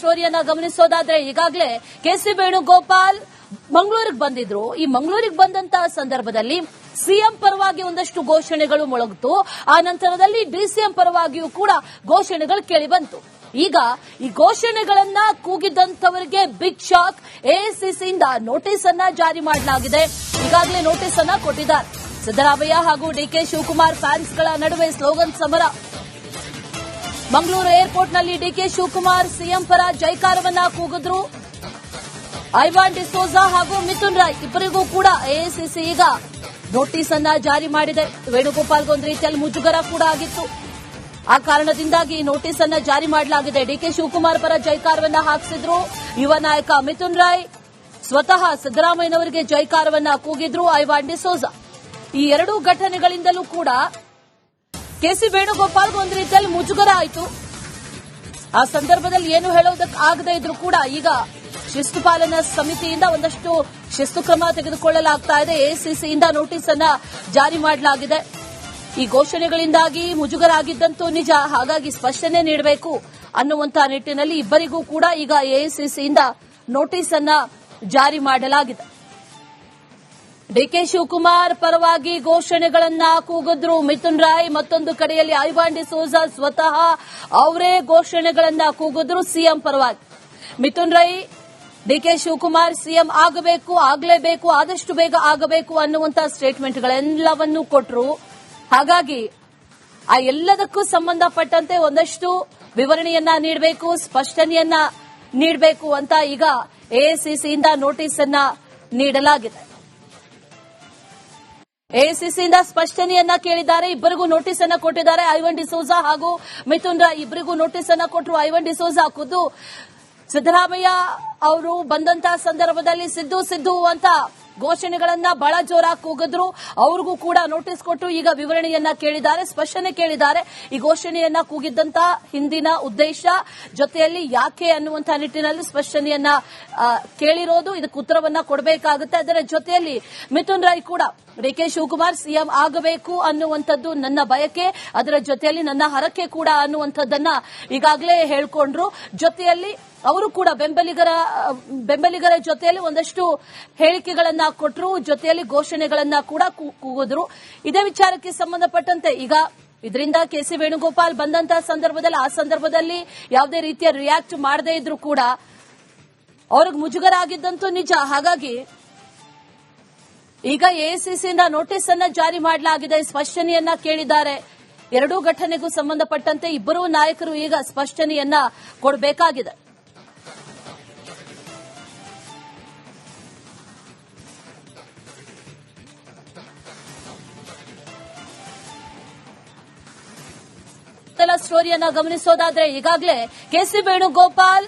ಸ್ಟೋರಿಯನ್ನ ಗಮನಿಸೋದಾದ್ರೆ ಈಗಾಗಲೇ ಕೆಸಿ ವೇಣುಗೋಪಾಲ್ ಮಂಗಳೂರಿಗೆ ಬಂದಿದ್ರು. ಈ ಮಂಗಳೂರಿಗೆ ಬಂದಂತಹ ಸಂದರ್ಭದಲ್ಲಿ ಸಿಎಂ ಪರವಾಗಿ ಒಂದಷ್ಟು ಘೋಷಣೆಗಳು ಮೊಳಗಿತು. ಆ ನಂತರದಲ್ಲಿ ಡಿಸಿಎಂ ಪರವಾಗಿಯೂ ಕೂಡ ಘೋಷಣೆಗಳು ಕೇಳಿ ಬಂತು ಈಗ ಈ ಘೋಷಣೆಗಳನ್ನ ಕೂಗಿದಂತವರಿಗೆ ಬಿಗ್ ಶಾಕ್ ಎಐಸಿಸಿಯಿಂದ ನೋಟಿಸ್ ಅನ್ನ ಜಾರಿ ಮಾಡಲಾಗಿದೆ. ಈಗಾಗಲೇ ನೋಟಿಸ್ ಅನ್ನ ಕೊಟ್ಟಿದ್ದಾರೆ. ಸಿದ್ದರಾಮಯ್ಯ ಹಾಗೂ ಡಿಕೆ ಶಿವಕುಮಾರ್ ಫ್ಯಾನ್ಸ್ಗಳ ನಡುವೆ ಸ್ಲೋಗನ್ ಸಮರ ಮಂಗಳೂರು ಏರ್ಪೋರ್ಟ್ನಲ್ಲಿ ಡಿಕೆ ಶಿವಕುಮಾರ್ ಸಿಎಂ ಪರ ಜೈಕಾರವನ್ನ ಕೂಗಿದ್ರು. ಐವಾನ್ ಡಿಸೋಜಾ ಹಾಗೂ ಮಿಥುನ್ ರಾಯ್ ಇಬ್ಬರಿಗೂ ಕೂಡ ಎಐಸಿಸಿ ಈಗ ನೋಟಿಸ್ ಅನ್ನ ಜಾರಿ ಮಾಡಿದೆ. ವೇಣುಗೋಪಾಲ್ಗೆ ಒಂದು ರೀತಿಯಲ್ಲಿ ಮುಜುಗರ ಕೂಡ ಆಗಿತ್ತು. ಆ ಕಾರಣದಿಂದಾಗಿ ನೋಟಿಸ್ ಅನ್ನ ಜಾರಿ ಮಾಡಲಾಗಿದೆ. ಡಿಕೆ ಶಿವಕುಮಾರ್ ಪರ ಜೈಕಾರವನ್ನ ಹಾಕಿಸಿದ್ರು. ಯುವ ನಾಯಕ ಮಿಥುನ್ ರಾಯ್ ಸ್ವತಃ ಸಿದ್ದರಾಮಯ್ಯನವರಿಗೆ ಜೈಕಾರವನ್ನ ಕೂಗಿದ್ರು ಐವಾನ್ ಡಿಸೋಜಾ ಈ ಎರಡೂ ಘಟನೆಗಳಿಂದಲೂ ಕೂಡ ಕೆಸಿ ವೇಣುಗೋಪಾಲ್ಗೆ ಒಂದು ರೀತಿಯಲ್ಲಿ ಮುಜುಗರ ಆಯಿತು ಆ ಸಂದರ್ಭದಲ್ಲಿ ಏನು ಹೇಳೋದಕ್ಕೆ ಆಗದೇ ಇದ್ರು ಕೂಡ ಈಗ ಶಿಸ್ತು ಪಾಲನಾ ಸಮಿತಿಯಿಂದ ಒಂದಷ್ಟು ಶಿಸ್ತು ಕ್ರಮ ತೆಗೆದುಕೊಳ್ಳಲಾಗ್ತಾ ಇದೆ. ಎಸಿಸಿಯಿಂದ ನೋಟಿಸ್ ಅನ್ನ ಜಾರಿ ಮಾಡಲಾಗಿದೆ. ಈ ಘೋಷಣೆಗಳಿಂದಾಗಿ ಮುಜುಗರ ಆಗಿದ್ದಂತೂ ನಿಜ, ಹಾಗಾಗಿ ಸ್ಪಷ್ಟನೆ ನೀಡಬೇಕು ಅನ್ನುವಂತಹ ನಿಟ್ಟಿನಲ್ಲಿ ಇಬ್ಬರಿಗೂ ಕೂಡ ಈಗ ಎಐಸಿಸಿಯಿಂದ ನೋಟಿಸ್ ಅನ್ನ ಜಾರಿ ಮಾಡಲಾಗಿದೆ. ಡಿಕೆ ಶಿವಕುಮಾರ್ ಪರವಾಗಿ ಘೋಷಣೆಗಳನ್ನ ಕೂಗಿದ್ರು. ಮಿಥುನ್ ರಾಯ್ ಮತ್ತೊಂದು ಕಡೆಯಲ್ಲಿ ಐವಾನ್ ಡಿಸೋಜಾ ಸ್ವತಃ ಅವರೇ ಘೋಷಣೆಗಳನ್ನ ಕೂಗಿದ್ರು ಸಿಎಂ ಪರವಾಗಿ. ಮಿಥುನ್ ರೈ ಡಿಕೆ ಶಿವಕುಮಾರ್ ಸಿಎಂ ಆಗಬೇಕು, ಆಗಲೇಬೇಕು, ಆದಷ್ಟು ಬೇಗ ಆಗಬೇಕು ಅನ್ನುವಂತಹ ಸ್ಟೇಟ್ಮೆಂಟ್ಗಳೆಲ್ಲವನ್ನೂ ಕೊಟ್ಟರು ಹಾಗಾಗಿ ಆ ಎಲ್ಲದಕ್ಕೂ ಸಂಬಂಧಪಟ್ಟಂತೆ ಒಂದಷ್ಟು ವಿವರಣೆಯನ್ನ ನೀಡಬೇಕು, ಸ್ಪಷ್ಟನೆಯನ್ನ ನೀಡಬೇಕು ಅಂತ ಈಗ ಎಐಸಿಸಿಯಿಂದ ನೋಟಿಸ್ ಅನ್ನ ನೀಡಲಾಗಿದೆ. ಎಐಸಿಸಿಯಿಂದ ಸ್ಪಷ್ಟನೆಯನ್ನ ಕೇಳಿದ್ದಾರೆ. ಇಬ್ಬರಿಗೂ ನೋಟಿಸ್ ಅನ್ನ ಕೊಟ್ಟಿದ್ದಾರೆ ಐವನ್ ಡಿಸೋಜಾ ಹಾಗೂ ಮಿಥುನ್ ರಾಯ್ ಇಬ್ಬರಿಗೂ ನೋಟಿಸ್ ಅನ್ನ ಕೊಟ್ಟರು ಐವನ್ ಡಿಸೋಜಾ ಖುದ್ದು ಸಿದ್ದರಾಮಯ್ಯ ಅವರು ಬಂದಂತ ಸಂದರ್ಭದಲ್ಲಿ ಸಿದ್ದು ಸಿದ್ದು ಅಂತ ಘೋಷಣೆಗಳನ್ನ ಬಹಳ ಜೋರಾಗಿ ಕೂಗಿದ್ರು. ಅವ್ರಿಗೂ ಕೂಡ ನೋಟಿಸ್ ಕೊಟ್ಟು ಈಗ ವಿವರಣೆಯನ್ನ ಕೇಳಿದ್ದಾರೆ, ಸ್ಪಷ್ಟನೆ ಕೇಳಿದ್ದಾರೆ. ಈ ಘೋಷಣೆಯನ್ನ ಕೂಗಿದ್ದಂತ ಹಿಂದಿನ ಉದ್ದೇಶ, ಜೊತೆಯಲ್ಲಿ ಯಾಕೆ ಅನ್ನುವಂತಹ ನಿಟ್ಟಿನಲ್ಲಿ ಸ್ಪಷ್ಟನೆಯನ್ನ ಕೇಳಿರೋದು, ಇದಕ್ಕೆ ಉತ್ತರವನ್ನ ಕೊಡಬೇಕಾಗುತ್ತೆ. ಅದರ ಜೊತೆಯಲ್ಲಿ ಮಿಥುನ್ ರಾಯ್ ಕೂಡ, ಡಿಕೆ ಶಿವಕುಮಾರ್ ಸಿಎಂ ಆಗಬೇಕು ಅನ್ನುವಂಥದ್ದು ನನ್ನ ಬಯಕೆ. ಅದರ ಜೊತೆಯಲ್ಲಿ ನನ್ನ ಹರಕೆ ಕೂಡ ಅನ್ನುವಂಥದ್ದನ್ನ ಈಗಾಗಲೇ ಹೇಳ್ಕೊಂಡ್ರು. ಜೊತೆಯಲ್ಲಿ ಅವರು ಕೂಡ ಬೆಂಬಲಿಗರ ಬೆಂಬಲಿಗರ ಜೊತೆಯಲ್ಲಿ ಒಂದಷ್ಟು ಹೇಳಿಕೆಗಳನ್ನ ಕೊಟ್ಟರು ಜೊತೆಯಲ್ಲಿ ಘೋಷಣೆಗಳನ್ನ ಕೂಡ ಕೂಗಿದ್ರು. ಇದೇ ವಿಚಾರಕ್ಕೆ ಸಂಬಂಧಪಟ್ಟಂತೆ ಈಗ ಇದರಿಂದ ಕೆ ಸಿ ವೇಣುಗೋಪಾಲ್ ಬಂದಂತಹ ಸಂದರ್ಭದಲ್ಲಿ, ಆ ಸಂದರ್ಭದಲ್ಲಿ ಯಾವುದೇ ರೀತಿಯ ರಿಯಾಕ್ಟ್ ಮಾಡದೇ ಇದ್ರು ಕೂಡ ಅವ್ರಿಗೆ ಮುಜುಗರ ಆಗಿದ್ದಂತೂ ನಿಜ. ಹಾಗಾಗಿ ಈಗ ಎಐಸಿಸಿಯಿಂದ ನೋಟಿಸ್ ಅನ್ನ ಜಾರಿ ಮಾಡಲಾಗಿದೆ, ಸ್ಪಷ್ಟನೆಯನ್ನ ಕೇಳಿದ್ದಾರೆ. ಎರಡೂ ಘಟನೆಗೂ ಸಂಬಂಧಪಟ್ಟಂತೆ ಇಬ್ಬರೂ ನಾಯಕರು ಈಗ ಸ್ಪಷ್ಟನೆಯನ್ನ ಕೊಡಬೇಕಾಗಿದೆ. ಸ್ಟೋರಿಯನ್ನ ಗಮನಿಸೋದಾದ್ರೆ ಈಗಾಗಲೇ ಕೆಸಿ ವೇಣುಗೋಪಾಲ್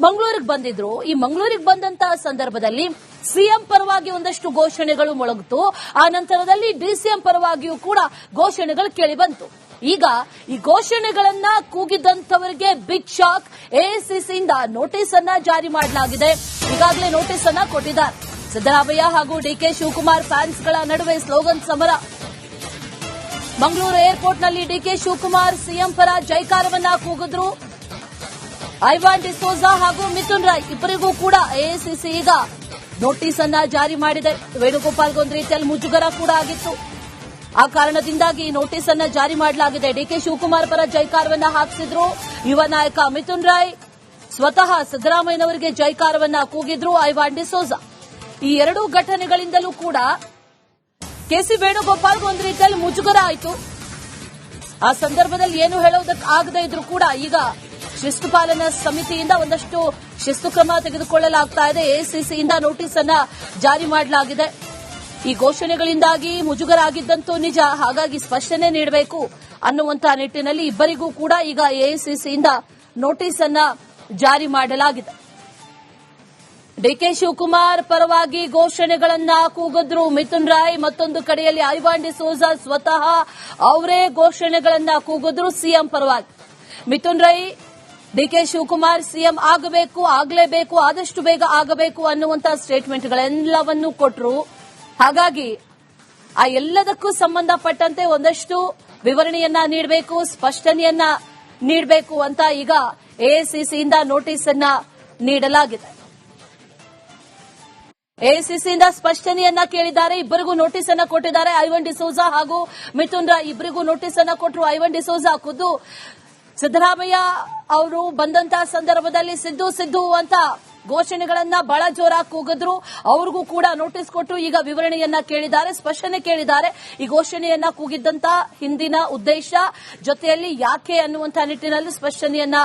ಮಂಗಳೂರಿಗೆ ಬಂದಿದ್ರು. ಈ ಮಂಗಳೂರಿಗೆ ಬಂದಂತಹ ಸಂದರ್ಭದಲ್ಲಿ ಸಿಎಂ ಪರವಾಗಿ ಒಂದಷ್ಟು ಘೋಷಣೆಗಳು ಮೊಳಗಿತು. ಆ ನಂತರದಲ್ಲಿ ಡಿಸಿಎಂ ಪರವಾಗಿಯೂ ಕೂಡ ಘೋಷಣೆಗಳು ಕೇಳಿ ಬಂತು. ಈಗ ಈ ಘೋಷಣೆಗಳನ್ನ ಕೂಗಿದಂತವರಿಗೆ ಬಿಗ್ ಶಾಕ್ ಎಐಸಿಸಿಯಿಂದ ನೋಟಿಸ್ ಅನ್ನ ಜಾರಿ ಮಾಡಲಾಗಿದೆ. ಈಗಾಗಲೇ ನೋಟಿಸ್ ಅನ್ನ ಕೊಟ್ಟಿದ್ದಾರೆ. ಸಿದ್ದರಾಮಯ್ಯ ಹಾಗೂ ಡಿಕೆ ಶಿವಕುಮಾರ್ ಫ್ಯಾನ್ಸ್ಗಳ ನಡುವೆ ಸ್ಲೋಗನ್ ಸಮರ ಮಂಗಳೂರು ಏರ್ಪೋರ್ಟ್ನಲ್ಲಿ ಡಿಕೆ ಶಿವಕುಮಾರ್ ಸಿಎಂ ಪರ ಜೈಕಾರವನ್ನ ಕೂಗಿದ್ರು. ಐವಾನ್ ಡಿಸೋಜಾ ಹಾಗೂ ಮಿಥುನ್ ರಾಯ್ ಇಬ್ಬರಿಗೂ ಕೂಡ ಎಐಸಿಸಿ ಈಗ ನೋಟಿಸ್ ಅನ್ನ ಜಾರಿ ಮಾಡಿದೆ. ವೇಣುಗೋಪಾಲ್ಗೆ ಒಂದು ರೀತಿಯಲ್ಲಿ ಮುಜುಗರ ಕೂಡ ಆಗಿತ್ತು. ಆ ಕಾರಣದಿಂದಾಗಿ ಈ ನೋಟಿಸ್ ಅನ್ನ ಜಾರಿ ಮಾಡಲಾಗಿದೆ. ಡಿಕೆ ಶಿವಕುಮಾರ್ ಪರ ಜೈಕಾರವನ್ನ ಹಾಕಿಸಿದ್ರು. ಯುವ ನಾಯಕ ಮಿಥುನ್ ರಾಯ್ ಸ್ವತಃ ಸಿದ್ದರಾಮಯ್ಯನವರಿಗೆ ಜೈಕಾರವನ್ನ ಕೂಗಿದ್ರು ಐವಾನ್ ಡಿಸೋಜಾ ಈ ಎರಡೂ ಘಟನೆಗಳಿಂದಲೂ ಕೂಡ ಕೆಸಿ ವೇಣುಗೋಪಾಲ್ಗೆ ಒಂದು ರೀತಿಯಲ್ಲಿ ಮುಜುಗರ ಆಯಿತು. ಆ ಸಂದರ್ಭದಲ್ಲಿ ಏನು ಹೇಳೋದಕ್ಕೆ ಆಗದೇ ಇದ್ರೂ ಕೂಡ ಈಗ ಶಿಸ್ತು ಪಾಲನಾ ಸಮಿತಿಯಿಂದ ಒಂದಷ್ಟು ಶಿಸ್ತು ಕ್ರಮ ತೆಗೆದುಕೊಳ್ಳಲಾಗ್ತಾ ಇದೆ. ಎಸಿಸಿಯಿಂದ ನೋಟಿಸ್ ಅನ್ನ ಜಾರಿ ಮಾಡಲಾಗಿದೆ. ಈ ಘೋಷಣೆಗಳಿಂದಾಗಿ ಮುಜುಗರ ಆಗಿದ್ದಂತೂ ನಿಜ, ಹಾಗಾಗಿ ಸ್ಪಷ್ಟನೆ ನೀಡಬೇಕು ಅನ್ನುವಂತಹ ನಿಟ್ಟಿನಲ್ಲಿ ಇಬ್ಬರಿಗೂ ಕೂಡ ಈಗ ಎಐಸಿಸಿಯಿಂದ ನೋಟಿಸ್ ಅನ್ನ ಜಾರಿ ಮಾಡಲಾಗಿದೆ. ಡಿಕೆ ಶಿವಕುಮಾರ್ ಪರವಾಗಿ ಘೋಷಣೆಗಳನ್ನ ಕೂಗಿದ್ರು. ಮಿಥುನ್ ರಾಯ್ ಮತ್ತೊಂದು ಕಡೆಯಲ್ಲಿ ಐವಾನ್ ಡಿಸೋಜಾ ಸ್ವತಃ ಅವರೇ ಘೋಷಣೆಗಳನ್ನ ಕೂಗಿದ್ರು ಸಿಎಂ ಪರವಾಗಿ. ಮಿಥುನ್ ರೈ ಡಿಕೆ ಶಿವಕುಮಾರ್ ಸಿಎಂ ಆಗಬೇಕು, ಆಗಲೇಬೇಕು, ಆದಷ್ಟು ಬೇಗ ಆಗಬೇಕು ಅನ್ನುವಂತಹ ಸ್ಟೇಟ್ಮೆಂಟ್ಗಳೆಲ್ಲವನ್ನೂ ಕೊಟ್ಟರು ಹಾಗಾಗಿ ಆ ಎಲ್ಲದಕ್ಕೂ ಸಂಬಂಧಪಟ್ಟಂತೆ ಒಂದಷ್ಟು ವಿವರಣೆಯನ್ನ ನೀಡಬೇಕು, ಸ್ಪಷ್ಟನೆಯನ್ನ ನೀಡಬೇಕು ಅಂತ ಈಗ ಎಐಸಿಸಿಯಿಂದ ನೋಟಿಸ್ ಅನ್ನ ನೀಡಲಾಗಿದೆ. ಎಐಸಿಸಿಯಿಂದ ಸ್ಪಷ್ಟನೆಯನ್ನ ಕೇಳಿದ್ದಾರೆ. ಇಬ್ಬರಿಗೂ ನೋಟಿಸ್ ಅನ್ನ ಕೊಟ್ಟಿದ್ದಾರೆ. ಐವನ್ ಡಿಸೋಜಾ ಹಾಗೂ ಮಿಥುನ್ ರಾಯ್ ಇಬ್ಬರಿಗೂ ನೋಟಿಸ್ ಅನ್ನ ಕೊಟ್ಟರು ಐವನ್ ಡಿಸೋಜಾ ಖುದ್ದು ಸಿದ್ದರಾಮಯ್ಯ ಅವರು ಬಂದಂತಹ ಸಂದರ್ಭದಲ್ಲಿ ಸಿದ್ದು ಸಿದ್ದು ಅಂತ ಘೋಷಣೆಗಳನ್ನ ಬಹಳ ಜೋರಾಗಿ ಕೂಗಿದ್ರು. ಅವ್ರಿಗೂ ಕೂಡ ನೋಟಿಸ್ ಕೊಟ್ಟು ಈಗ ವಿವರಣೆಯನ್ನ ಕೇಳಿದ್ದಾರೆ, ಸ್ಪಷ್ಟನೆ ಕೇಳಿದ್ದಾರೆ. ಈ ಘೋಷಣೆಯನ್ನ ಕೂಗಿದ್ದಂತ ಹಿಂದಿನ ಉದ್ದೇಶ, ಜೊತೆಯಲ್ಲಿ ಯಾಕೆ ಅನ್ನುವಂತಹ ನಿಟ್ಟಿನಲ್ಲಿ ಸ್ಪಷ್ಟನೆಯನ್ನ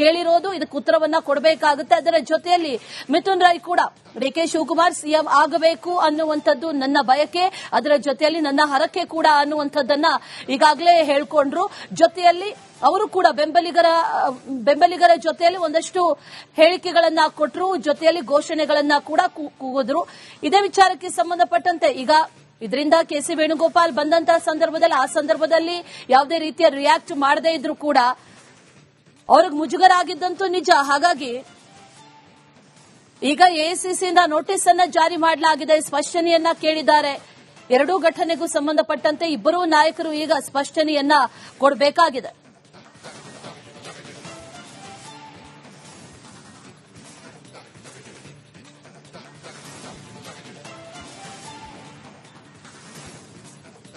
ಕೇಳಿರೋದು, ಇದಕ್ಕೆ ಉತ್ತರವನ್ನ ಕೊಡಬೇಕಾಗುತ್ತೆ. ಅದರ ಜೊತೆಯಲ್ಲಿ ಮಿಥುನ್ ರಾಯ್ ಕೂಡ ಡಿ ಕೆ ಶಿವಕುಮಾರ್ ಸಿಎಂ ಆಗಬೇಕು ಅನ್ನುವಂಥದ್ದು ನನ್ನ ಬಯಕೆ. ಅದರ ಜೊತೆಯಲ್ಲಿ ನನ್ನ ಹರಕೆ ಕೂಡ ಅನ್ನುವಂಥದ್ದನ್ನ ಈಗಾಗಲೇ ಹೇಳ್ಕೊಂಡ್ರು. ಜೊತೆಯಲ್ಲಿ ಅವರು ಕೂಡ ಬೆಂಬಲಿಗರ ಬೆಂಬಲಿಗರ ಜೊತೆಯಲ್ಲಿ ಒಂದಷ್ಟು ಹೇಳಿಕೆಗಳನ್ನ ಕೊಟ್ಟರು ಜೊತೆಯಲ್ಲಿ ಘೋಷಣೆಗಳನ್ನ ಕೂಡ ಕೂಗಿದ್ರು. ಇದೇ ವಿಚಾರಕ್ಕೆ ಸಂಬಂಧಪಟ್ಟಂತೆ ಈಗ ಇದರಿಂದ ಕೆ ಸಿ ವೇಣುಗೋಪಾಲ್ ಬಂದಂತಹ ಸಂದರ್ಭದಲ್ಲಿ, ಆ ಸಂದರ್ಭದಲ್ಲಿ ಯಾವುದೇ ರೀತಿಯ ರಿಯಾಕ್ಟ್ ಮಾಡದೇ ಇದ್ರು ಕೂಡ ಅವ್ರಿಗೆ ಮುಜುಗರ ಆಗಿದ್ದಂತೂ ನಿಜ. ಹಾಗಾಗಿ ಈಗ ಎಐಸಿಸಿಯಿಂದ ನೋಟಿಸ್ ಅನ್ನ ಜಾರಿ ಮಾಡಲಾಗಿದೆ, ಸ್ಪಷ್ಟನೆಯನ್ನ ಕೇಳಿದ್ದಾರೆ. ಎರಡೂ ಘಟನೆಗೂ ಸಂಬಂಧಪಟ್ಟಂತೆ ಇಬ್ಬರೂ ನಾಯಕರು ಈಗ ಸ್ಪಷ್ಟನೆಯನ್ನ ಕೊಡಬೇಕಾಗಿದೆ.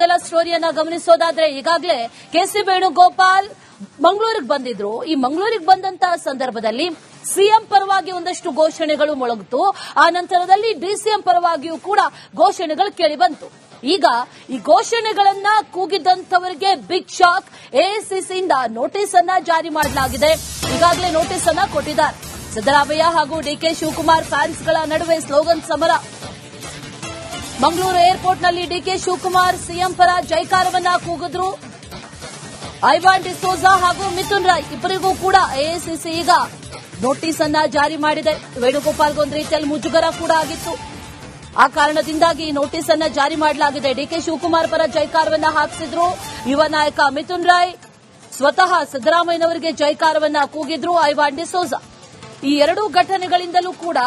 ಕೆಲ ಸ್ಟೋರಿಯನ್ನ ಗಮನಿಸೋದಾದ್ರೆ ಈಗಾಗಲೇ ಕೆಸಿ ವೇಣುಗೋಪಾಲ್ ಮಂಗಳೂರಿಗೆ ಬಂದಿದ್ರು. ಈ ಮಂಗಳೂರಿಗೆ ಬಂದಂತಹ ಸಂದರ್ಭದಲ್ಲಿ ಸಿಎಂ ಪರವಾಗಿ ಒಂದಷ್ಟು ಘೋಷಣೆಗಳು ಮೊಳಗಿತು. ಆ ನಂತರದಲ್ಲಿ ಡಿಸಿಎಂ ಪರವಾಗಿಯೂ ಕೂಡ ಘೋಷಣೆಗಳು ಕೇಳಿ ಬಂತು. ಈಗ ಈ ಘೋಷಣೆಗಳನ್ನ ಕೂಗಿದಂತವರಿಗೆ ಬಿಗ್ ಶಾಕ್ ಎಐಸಿಸಿಯಿಂದ ನೋಟಿಸ್ ಅನ್ನ ಜಾರಿ ಮಾಡಲಾಗಿದೆ. ಈಗಾಗಲೇ ನೋಟಿಸ್ ಅನ್ನ ಕೊಟ್ಟಿದ್ದಾರೆ. ಸಿದ್ದರಾಮಯ್ಯ ಹಾಗೂ ಡಿಕೆ ಶಿವಕುಮಾರ್ ಫ್ಯಾನ್ಸ್ಗಳ ನಡುವೆ ಸ್ಲೋಗನ್ ಸಮರ. ಮಂಗಳೂರು ಏರ್ಪೋರ್ಟ್ನಲ್ಲಿ ಡಿಕೆ ಶಿವಕುಮಾರ್ ಸಿಎಂ ಪರ ಜೈಕಾರವನ್ನ ಕೂಗಿದ್ರು. ಐವಾನ್ ಡಿಸೋಜಾ ಹಾಗೂ ಮಿಥುನ್ ರಾಯ್ ಇಬ್ಬರಿಗೂ ಕೂಡ ಎಐಸಿಸಿ ಈಗ ನೋಟಿಸ್ ಅನ್ನ ಜಾರಿ ಮಾಡಿದೆ. ವೇಣುಗೋಪಾಲ್ಗೊಂದು ರೀತಿಯಲ್ಲಿ ಮುಜುಗರ ಕೂಡ ಆಗಿತ್ತು. ಆ ಕಾರಣದಿಂದಾಗಿ ಈ ನೋಟಿಸ್ ಅನ್ನ ಜಾರಿ ಮಾಡಲಾಗಿದೆ. ಡಿಕೆ ಶಿವಕುಮಾರ್ ಪರ ಜೈಕಾರವನ್ನ ಹಾಕಿಸಿದ್ರು. ಯುವ ನಾಯಕ ಮಿಥುನ್ ರಾಯ್ ಸ್ವತಃ ಸಿದ್ದರಾಮಯ್ಯನವರಿಗೆ ಜೈಕಾರವನ್ನ ಕೂಗಿದ್ರು ಐವಾನ್ ಡಿಸೋಜಾ ಈ ಎರಡೂ ಘಟನೆಗಳಿಂದಲೂ ಕೂಡ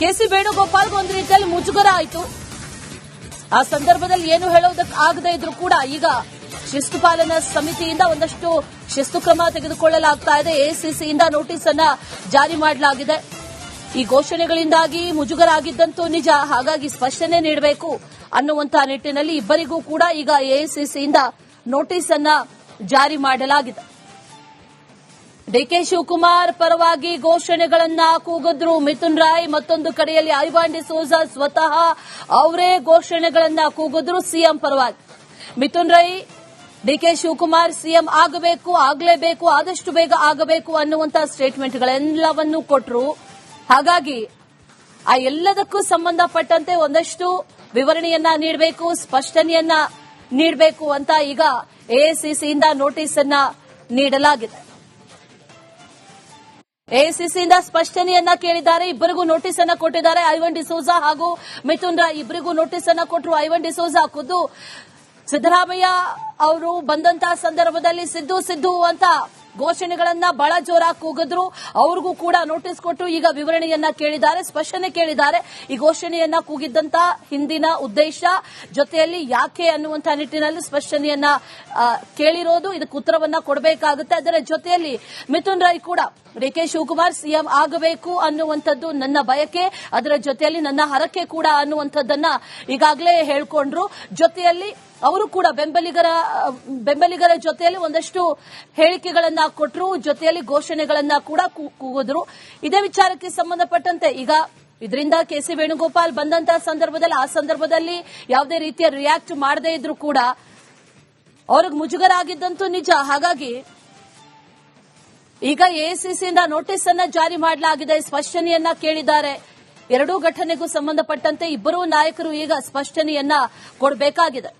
ಕೆಸಿ ವೇಣುಗೋಪಾಲ್ಗೆ ಒಂದು ರೀತಿಯಲ್ಲಿ ಮುಜುಗರ ಆಯಿತು. ಆ ಸಂದರ್ಭದಲ್ಲಿ ಏನು ಹೇಳೋದಕ್ಕೆ ಆಗದೇ ಇದ್ರೂ ಕೂಡ ಈಗ ಶಿಸ್ತು ಪಾಲನಾ ಸಮಿತಿಯಿಂದ ಒಂದಷ್ಟು ಶಿಸ್ತು ಕ್ರಮ ತೆಗೆದುಕೊಳ್ಳಲಾಗ್ತಾ ಇದೆ. ಎಸಿಸಿಯಿಂದ ನೋಟಿಸ್ ಅನ್ನ ಜಾರಿ ಮಾಡಲಾಗಿದೆ. ಈ ಘೋಷಣೆಗಳಿಂದಾಗಿ ಮುಜುಗರ ಆಗಿದ್ದಂತೂ ನಿಜ. ಹಾಗಾಗಿ ಸ್ಪಷ್ಟನೆ ನೀಡಬೇಕು ಅನ್ನುವಂತಹ ನಿಟ್ಟಿನಲ್ಲಿ ಇಬ್ಬರಿಗೂ ಕೂಡ ಈಗ ಎಐಸಿಸಿಯಿಂದ ನೋಟಿಸ್ ಅನ್ನ ಜಾರಿ ಮಾಡಲಾಗಿದೆ. ಡಿಕೆ ಶಿವಕುಮಾರ್ ಪರವಾಗಿ ಘೋಷಣೆಗಳನ್ನ ಕೂಗಿದ್ರು. ಮಿಥುನ್ ರಾಯ್ ಮತ್ತೊಂದು ಕಡೆಯಲ್ಲಿ ಐವಾನ್ ಡಿಸೋಜಾ ಸ್ವತಃ ಅವರೇ ಘೋಷಣೆಗಳನ್ನ ಕೂಗಿದ್ರು ಸಿಎಂ ಪರವಾಗಿ. ಮಿಥುನ್ ರೈ ಡಿಕೆ ಶಿವಕುಮಾರ್ ಸಿಎಂ ಆಗಬೇಕು, ಆಗಲೇಬೇಕು, ಆದಷ್ಟು ಬೇಗ ಆಗಬೇಕು ಅನ್ನುವಂತಹ ಸ್ಟೇಟ್ಮೆಂಟ್ಗಳೆಲ್ಲವನ್ನೂ ಕೊಟ್ಟರು ಹಾಗಾಗಿ ಆ ಎಲ್ಲದಕ್ಕೂ ಸಂಬಂಧಪಟ್ಟಂತೆ ಒಂದಷ್ಟು ವಿವರಣೆಯನ್ನ ನೀಡಬೇಕು, ಸ್ಪಷ್ಟನೆಯನ್ನ ನೀಡಬೇಕು ಅಂತ ಈಗ ಎಐಸಿಸಿಯಿಂದ ನೋಟಿಸ್ ಅನ್ನ ನೀಡಲಾಗಿದೆ. ಎಐಸಿಸಿಯಿಂದ ಸ್ಪಷ್ಟನೆಯನ್ನ ಕೇಳಿದ್ದಾರೆ. ಇಬ್ಬರಿಗೂ ನೋಟಿಸ್ ಅನ್ನ ಕೊಟ್ಟಿದ್ದಾರೆ. ಐವನ್ ಡಿಸೋಜಾ ಹಾಗೂ ಮಿಥುನ್ ರಾಯ್ ಇಬ್ಬರಿಗೂ ನೋಟಿಸ್ ಅನ್ನ ಕೊಟ್ಟರು ಐವನ್ ಡಿಸೋಜಾ ಖುದ್ದು ಸಿದ್ದರಾಮಯ್ಯ ಅವರು ಬಂದಂತಹ ಸಂದರ್ಭದಲ್ಲಿ ಸಿದ್ದು ಸಿದ್ದು ಅಂತ ಘೋಷಣೆಗಳನ್ನ ಬಹಳ ಜೋರಾಗಿ ಕೂಗಿದ್ರು. ಅವ್ರಿಗೂ ಕೂಡ ನೋಟಿಸ್ ಕೊಟ್ಟು ಈಗ ವಿವರಣೆಯನ್ನ ಕೇಳಿದ್ದಾರೆ, ಸ್ಪಷ್ಟನೆ ಕೇಳಿದ್ದಾರೆ. ಈ ಘೋಷಣೆಯನ್ನ ಕೂಗಿದ್ದಂತ ಹಿಂದಿನ ಉದ್ದೇಶ, ಜೊತೆಯಲ್ಲಿ ಯಾಕೆ ಅನ್ನುವಂತಹ ನಿಟ್ಟಿನಲ್ಲಿ ಸ್ಪಷ್ಟನೆಯನ್ನ ಕೇಳಿರೋದು, ಇದಕ್ಕೆ ಉತ್ತರವನ್ನ ಕೊಡಬೇಕಾಗುತ್ತೆ. ಅದರ ಜೊತೆಯಲ್ಲಿ ಮಿಥುನ್ ರಾಯ್ ಕೂಡ ಡಿ ಕೆ ಶಿವಕುಮಾರ್ ಸಿಎಂ ಆಗಬೇಕು ಅನ್ನುವಂಥದ್ದು ನನ್ನ ಬಯಕೆ. ಅದರ ಜೊತೆಯಲ್ಲಿ ನನ್ನ ಹರಕೆ ಕೂಡ ಅನ್ನುವಂಥದ್ದನ್ನ ಈಗಾಗಲೇ ಹೇಳ್ಕೊಂಡ್ರು. ಜೊತೆಯಲ್ಲಿ ಅವರು ಕೂಡ ಬೆಂಬಲಿಗರ ಬೆಂಬಲಿಗರ ಜೊತೆಯಲ್ಲಿ ಒಂದಷ್ಟು ಹೇಳಿಕೆಗಳನ್ನ ಕೊಟ್ಟರು ಜೊತೆಯಲ್ಲಿ ಘೋಷಣೆಗಳನ್ನ ಕೂಡ ಕೂ- ಕೂಗಿದ್ರು. ಇದೇ ವಿಚಾರಕ್ಕೆ ಸಂಬಂಧಪಟ್ಟಂತೆ ಈಗ ಇದರಿಂದ ಕೆಸಿ ವೇಣುಗೋಪಾಲ್ ಬಂದಂತ ಸಂದರ್ಭದಲ್ಲಿ, ಆ ಸಂದರ್ಭದಲ್ಲಿ ಯಾವುದೇ ರೀತಿಯ ರಿಯಾಕ್ಟ್ ಮಾಡದೇ ಇದ್ರು ಕೂಡ ಅವ್ರಿಗೆ ಮುಜುಗರ ಆಗಿದ್ದಂತೂ ನಿಜ. ಹಾಗಾಗಿ ಈಗ ಎಐಸಿಸಿಯಿಂದ ನೋಟಿಸ್ ಅನ್ನ ಜಾರಿ ಮಾಡಲಾಗಿದೆ, ಸ್ಪಷ್ಟನೆಯನ್ನ ಕೇಳಿದ್ದಾರೆ. ಎರಡೂ ಘಟನೆಗೂ ಸಂಬಂಧಪಟ್ಟಂತೆ ಇಬ್ಬರೂ ನಾಯಕರು ಈಗ ಸ್ಪಷ್ಟನೆಯನ್ನ ಕೊಡಬೇಕಾಗಿದೆ.